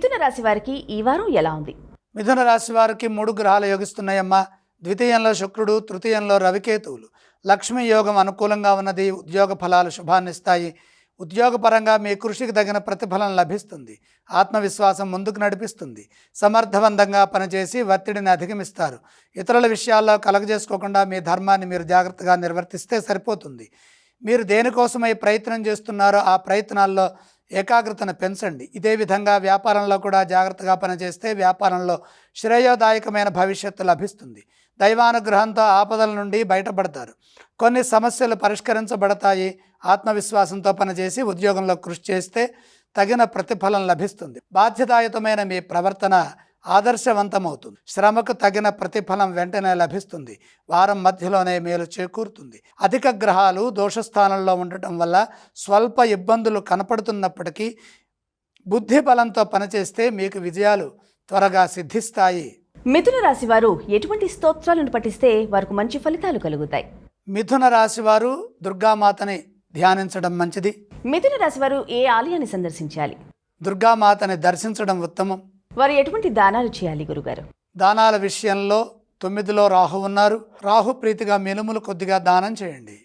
రాశి వారికి ఈ వారం ఎలా ఉంది? మిథున రాశి వారికి మూడు గ్రహాలు యోగిస్తున్నాయమ్మా. ద్వితీయంలో శుక్రుడు తృతీయంలో రవికేతువులు. లక్ష్మీ యోగం అనుకూలంగా ఉన్నది ఉద్యోగ ఫలాలు శుభాన్నిస్తాయి. ఉద్యోగపరంగా మీ కృషికి తగిన ప్రతిఫలం లభిస్తుంది. ఆత్మవిశ్వాసం ముందుకు నడిపిస్తుంది. సమర్థవంతంగా పనిచేసి ఒత్తిడిని అధిగమిస్తారు. ఇతరుల విషయాల్లో కలగజేసుకోకుండా మీ ధర్మాన్ని మీరు జాగ్రత్తగా నిర్వర్తిస్తే సరిపోతుంది. మీరు దేనికోసమై ప్రయత్నం చేస్తున్నారో ఆ ప్రయత్నాల్లో ఏకాగ్రతను పెంచండి. ఇదే విధంగా వ్యాపారంలో కూడా జాగ్రత్తగా పనిచేస్తే వ్యాపారంలో శ్రేయోదాయకమైన భవిష్యత్తు లభిస్తుంది. దైవానుగ్రహంతో ఆపదల నుండి బయటపడతారు. కొన్ని సమస్యలు పరిష్కరించబడతాయి. ఆత్మవిశ్వాసంతో పనిచేసి ఉద్యోగంలో కృషి చేస్తే తగిన ప్రతిఫలం లభిస్తుంది. బాధ్యతాయుతమైన మీ ప్రవర్తన ఆదర్శవంతమవుతుంది. శ్రమకు తగిన ప్రతిఫలం వెంటనే లభిస్తుంది. వారం మధ్యలోనే మేలు చేకూరుతుంది. అధిక గ్రహాలు దోషస్థానంలో ఉండటం వల్ల స్వల్ప ఇబ్బందులు కనపడుతున్నప్పటికీ బుద్ధి బలంతో పనిచేస్తే మీకు విజయాలు త్వరగా సిద్ధిస్తాయి. మిథున రాశి వారు ఎటువంటి స్తోత్రాలను పఠిస్తే వారికి మంచి ఫలితాలు కలుగుతాయి? మిథున రాశి వారు దుర్గామాతని ధ్యానించడం మంచిది. మిథున రాశి వారు ఏ ఆలయాన్ని సందర్శించాలి? దుర్గామాతని దర్శించడం ఉత్తమం. వారు ఎటువంటి దానాలు చేయాలి గురుగారు? దానాల విషయంలో తొమ్మిదిలో రాహు ఉన్నారు. రాహు ప్రీతిగా మినుములు కొద్దిగా దానం చేయండి.